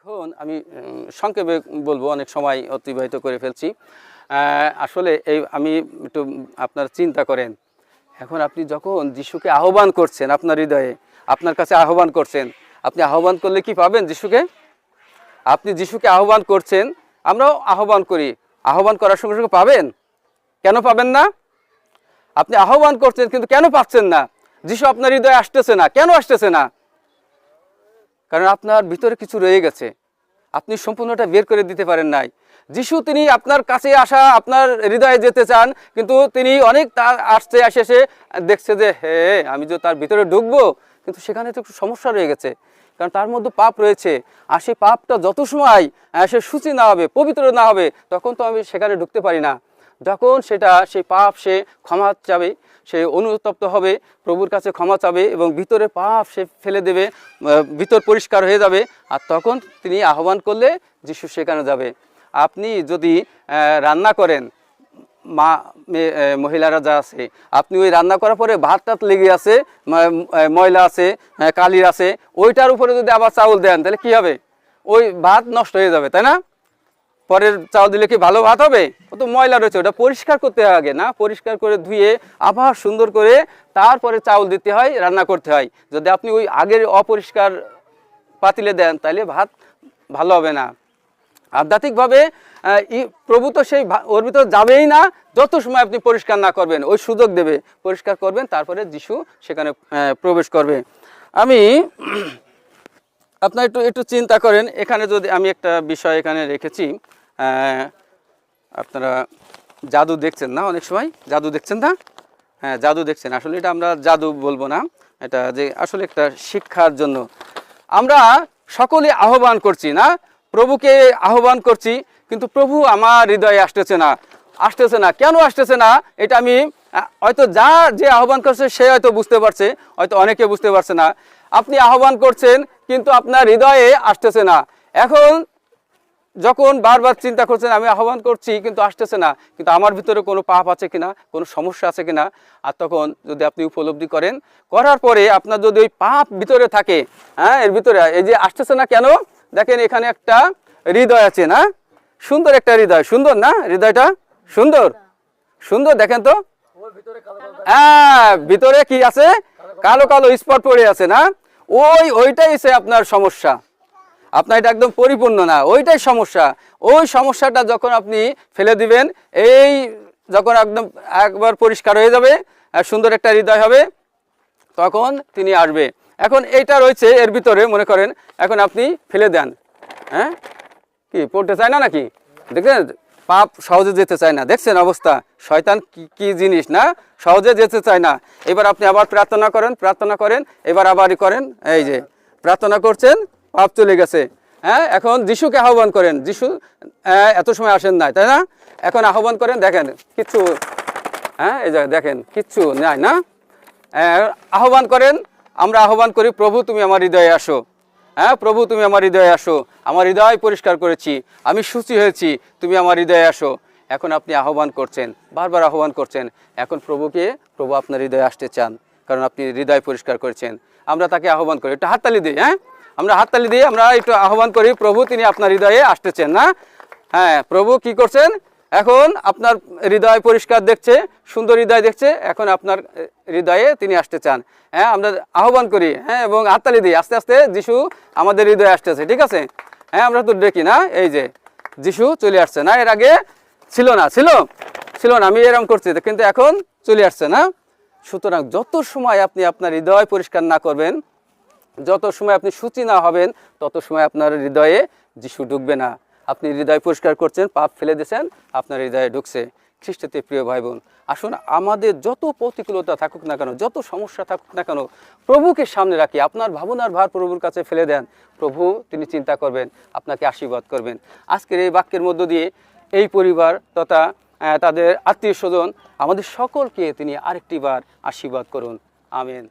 এখন আমি সংক্ষেপে বলব, অনেক সময় অতিবাহিত করে ফেলছি। আসলে এই, আমি একটু আপনার চিন্তা করেন। এখন আপনি যখন যিশুকে আহ্বান করছেন আপনার হৃদয়ে, আপনার কাছে আহ্বান করছেন, আপনি আহ্বান করলে কি পাবেন যিশুকে? আপনি যিশুকে আহ্বান করছেন, আমরাও আহ্বান করি। আহ্বান করার সঙ্গে সঙ্গে পাবেন? কেন পাবেন না? আপনি আহ্বান করছেন কিন্তু কেন পাচ্ছেন না? যিশু আপনার হৃদয়ে আসতেছে না। কেন আসতেছে না? কারণ আপনার ভিতরে কিছু রয়ে গেছে। আপনি সম্পূর্ণটা বের করে দিতে পারেন নাই। যিশু, তিনি আপনার কাছে আসা, আপনার হৃদয়ে যেতে চান, কিন্তু তিনি অনেক তার আসছে, আসে এসে দেখছে যে, হে, আমি যে তার ভিতরে ঢুকবো? কিন্তু সেখানে তো একটু সমস্যা রয়ে গেছে। কারণ তার মধ্যে পাপ রয়েছে। আর সেই পাপটা যত সময় সে সূচি না হবে, পবিত্র না হবে, তখন তো আমি সেখানে ঢুকতে পারি না। যখন সেটা, সেই পাপ, সে ক্ষমা চাবে, সে অনুতপ্ত হবে, প্রভুর কাছে ক্ষমা চাবে এবং ভিতরে পাপ সে ফেলে দেবে ভিতর পরিষ্কার হয়ে যাবে, আর তখন তিনি আহ্বান করলে যিশু সেখানে যাবে। আপনি যদি রান্না করেন, মা মহিলারা যা আছে, আপনি ওই রান্না করার পরে ভাত টাত লেগে আছে ময়লা আছে কালির আছে, ওইটার উপরে যদি আবার চাউল দেন, তাহলে কি হবে? ওই ভাত নষ্ট হয়ে যাবে, তাই না? পরের চাউল দিলে কি ভালো ভাত হবে? ও তো ময়লা রয়েছে, ওটা পরিষ্কার করতে হয় আগে না? পরিষ্কার করে ধুয়ে আবার সুন্দর করে তারপরে চাউল দিতে হয়, রান্না করতে হয়। যদি আপনি ওই আগের অপরিষ্কার পাতিলে দেন তাহলে ভাত ভালো হবে না। আধ্যাত্মিকভাবে প্রভু তো সেই ওর ভিতর যাবেই না, যত সময় আপনি পরিষ্কার না করবেন, ওই সুযোগ দেবে। পরিষ্কার করবেন, তারপরে যিশু সেখানে প্রবেশ করবে। আমি আপনার একটু একটু চিন্তা করেন, এখানে যদি আমি একটা বিষয় এখানে রেখেছি। আপনারা জাদু দেখছেন না অনেক সময়? জাদু দেখছেন না? হ্যাঁ জাদু দেখছেন। আসলে এটা আমরা জাদু বলব না। এটা যে আসলে একটা শিক্ষার জন্য। আমরা সকলে আহ্বান করছি, না? প্রভুকে আহ্বান করছি, কিন্তু প্রভু আমার হৃদয়ে আসতেছে না। আসতেছে না। কেন আসতেছে না? এটা আমি হয়তো যা যে আহ্বান করছে, সে হয়তো বুঝতে পারছে। হয়তো অনেকে বুঝতে পারছে না। আপনি আহ্বান করছেন, কিন্তু আপনার হৃদয়ে আসতেছে না। এখন যখন বারবার চিন্তা করছেন, আমি আহ্বান করছি, কিন্তু আসতেছে না। কিন্তু আমার ভিতরে কোনো পাপ আছে কিনা, কোনো সমস্যা আছে কিনা, আর তখন যদি আপনি উপলব্ধি করেন, করার পরে আপনার যদি ওই পাপ ভিতরে থাকে হ্যাঁ এর ভিতরে, এই যে আসতেছে না কেন? দেখেন এখানে একটা হৃদয় আছে, না? সুন্দর একটা হৃদয়। সুন্দর না হৃদয়টা? সুন্দর। সুন্দর, দেখেন তো। হ্যাঁ ভিতরে কি আছে? কালো কালো স্পট পড়ে আছে, না? ওই, ওইটাই সে আপনার সমস্যা। আপনার এটা একদম পরিপূর্ণ না, ওইটাই সমস্যা। ওই সমস্যাটা যখন আপনি ফেলে দিবেন, এই যখন একদম একবার পরিষ্কার হয়ে যাবে সুন্দর একটা হৃদয় হবে, তখন তিনি আসবে। এখন এইটা রয়েছে, এর ভিতরে মনে করেন, এখন আপনি ফেলে দেন। হ্যাঁ? কি, পড়তে চায় না নাকি? দেখছেন পাপ সহজে যেতে চায় না। দেখছেন অবস্থা? শয়তান কি জিনিস না? সহজে যেতে চায় না। এবার আপনি আবার প্রার্থনা করেন প্রার্থনা করেন, এবার আবারই করেন, এই যে, প্রার্থনা করছেন পাপ চলে গেছে। হ্যাঁ এখন যিশুকে আহ্বান করেন যিশু আহ, এত সময় আসেন নাই তাই না? এখন আহ্বান করেন দেখেন কিচ্ছু হ্যাঁ এই যে দেখেন কিচ্ছু নাই না? আহ, আহ্বান করেন আমরা আহ্বান করি প্রভু তুমি আমার হৃদয়ে আসো। হ্যাঁ প্রভু তুমি আমার হৃদয়ে আসো। আমার হৃদয় পরিষ্কার করেছি। আমি সুচি হয়েছি। তুমি আমার হৃদয়ে আসো। এখন আপনি আহ্বান করছেন বারবার আহ্বান করছেন এখন প্রভুকে প্রভু আপনার হৃদয়ে আসতে চান কারণ আপনি হৃদয় পরিষ্কার করেছেন। আমরা তাকে আহ্বান করি একটু হাততালি দিই হ্যাঁ? আমরা হাততালি দিয়ে আমরা একটু আহ্বান করি, প্রভু তিনি আপনার হৃদয়ে আসতেছেন, না? হ্যাঁ প্রভু কি করছেন? এখন আপনার হৃদয় পরিষ্কার দেখছে, সুন্দর হৃদয় দেখছে, এখন আপনার হৃদয়ে তিনি আসতে চান। হ্যাঁ আমরা আহ্বান করি হ্যাঁ এবং হাততালি দিই, আস্তে আস্তে যিশু আমাদের হৃদয়ে আসতেছে, ঠিক আছে? হ্যাঁ আমরা তো দেখি না, এই যে যিশু চলে আসছে, না? এর আগে ছিল না, ছিল ছিল না, আমি এরকম করছি, কিন্তু এখন চলে আসছে, না? সুতরাং যত সময় আপনি আপনার হৃদয় পরিষ্কার না করবেন যত সময় আপনি সূচি না হবেন, তত সময় আপনার হৃদয়ে যিশু ঢুকবে না। আপনি হৃদয় পরিষ্কার করছেন, পাপ ফেলে দিয়েছেন, আপনার হৃদয়ে ঢুকছে। খ্রিস্টতে প্রিয় ভাই বোন আসুন আমাদের যত প্রতিকূলতা থাকুক না কেন, যত সমস্যা থাকুক না কেন, প্রভুকে সামনে রাখি। আপনার ভাবনার ভার প্রভুর কাছে ফেলে দেন। প্রভু, তিনি চিন্তা করবেন, আপনাকে আশীর্বাদ করবেন। আজকের এই বাক্যের মধ্য দিয়ে এই পরিবার তথা তাদের আত্মীয় স্বজন, আমাদের সকলকে তিনি আরেকটি বার আশীর্বাদ করুন। আমেন।